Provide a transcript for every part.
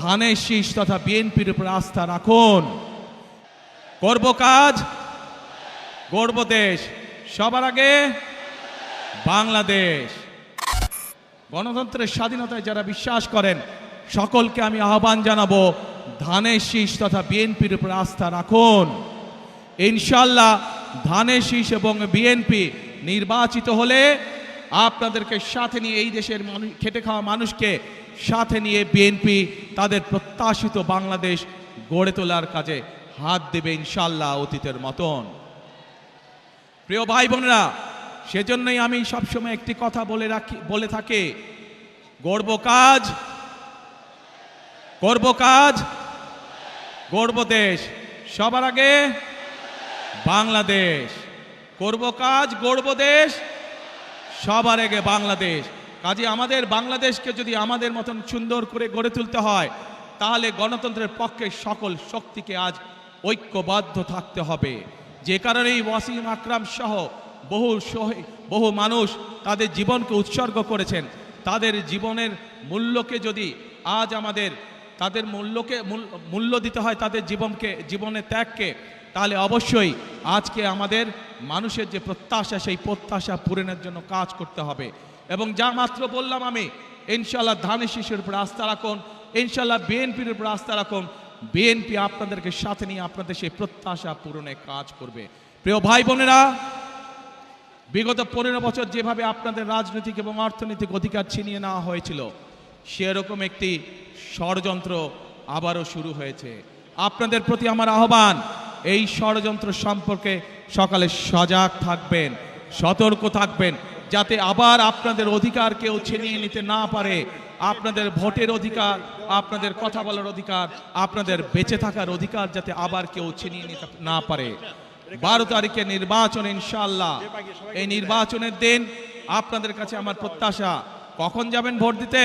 ধানের শীষ তথা বিএনপির উপর আস্থা রাখুন। করব কাজ, গড়ব দেশ। সবার আগে বাংলাদেশ। গণতন্ত্রের স্বাধীনতায় যারা বিশ্বাস করেন, সকলকে আমি আহ্বান জানাব, ধানের শীষ তথা বিএনপির উপর আস্থা রাখুন। ইনশাল্লাহ ধানের শীষ এবং বিএনপি নির্বাচিত হলে আপনাদেরকে সাথে নিয়ে এই দেশের মানুষ, খেটে খাওয়া মানুষকে সাথে নিয়ে বিএনপি তাদের প্রত্যাশিত বাংলাদেশ গড়ে তোলার কাজে হাত দেবে ইনশাল্লাহ অতীতের মতন। প্রিয় ভাই বোনেরা সেজন্যই আমি সবসময় একটি কথা বলে রাখি, বলে থাকি গর্ব কাজ, করব কাজ গর্ব দেশ। সবার আগে বাংলাদেশ। করব কাজ গর্ব দেশ, সবার আগে বাংলাদেশ। কাজে আমাদের বাংলাদেশকে যদি আমাদের মতন সুন্দর করে গড়ে তুলতে হয়, তাহলে গণতন্ত্রের পক্ষে সকল শক্তিকে আজ ঐক্যবদ্ধ থাকতে হবে। যে কারণেই ওয়াসিম আকরাম সহ বহু সহ, বহু মানুষ তাদের জীবনকে উৎসর্গ করেছেন। তাদের জীবনের মূল্যকে যদি আজ আমাদের তাদের মূল্যকে, মূল- মূল্য দিতে হয় তাদের জীবনকে, জীবনের ত্যাগকে, তাহলে অবশ্যই আজকে আমাদের মানুষের যে প্রত্যাশা, সেই প্রত্যাশা পূরণের জন্য কাজ করতে হবে। এবং যা মাত্র বললাম আমি ইনশাল্লাহ ধানের শিশুর উপর আস্থা রাখুন ইনশাল্লাহ বিএনপির উপর আস্থা রাখুন। বিএনপি আপনাদেরকে সাথে নিয়ে আপনাদের সেই প্রত্যাশা পূরণে কাজ করবে। প্রিয় ভাই বোনেরা, বিগত পনেরো বছর যেভাবে আপনাদের রাজনৈতিক এবং অর্থনৈতিক অধিকার ছিনিয়ে নেওয়া হয়েছিল সেরকম একটি ষড়যন্ত্র আবারও শুরু হয়েছে। আপনাদের প্রতি আমার আহ্বান, এই ষড়যন্ত্র সম্পর্কে সকালে সজাগ থাকবেন, সতর্ক থাকবেন, যাতে আবার আপনাদের অধিকার কেউ ছিনিয়ে নিতে না পারে। আপনাদের ভোটের অধিকার, আপনাদের কথা বলার অধিকার, আপনাদের বেঁচে থাকার অধিকার যাতে আবার কেউ ছিনিয়ে নিতে না পারে। বারো তারিখে নির্বাচন ইনশাল্লাহ এই নির্বাচনের দিন আপনাদের কাছে আমার প্রত্যাশা, কখন যাবেন ভোট দিতে?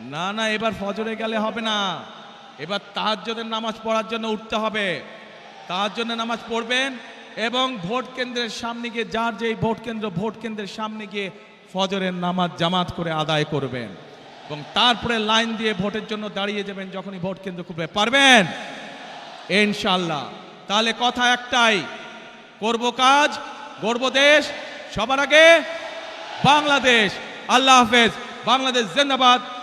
না না, এবার ফজরে গেলে হবে না। এবার তাহাজ্জদের নামাজ পড়ার জন্য উঠতে হবে। তাহাজ্জদের নামাজ পড়বেন এবং ভোট কেন্দ্রের সামনে গিয়ে, যার যেই ভোট কেন্দ্র, ভোট কেন্দ্রের সামনে গিয়ে ফজরের নামাজ জামাত করে আদায় করবেন। এবং তারপরে লাইন দিয়ে ভোটের জন্য দাঁড়িয়ে যাবেন যখনই ভোট কেন্দ্র খুলবে। পারবেন? ইনশাল্লাহ তাহলে কথা একটাই, করব কাজ গর্ব দেশ, সবার আগে বাংলাদেশ। আল্লাহ হাফেজ। বাংলাদেশ জিন্দাবাদ।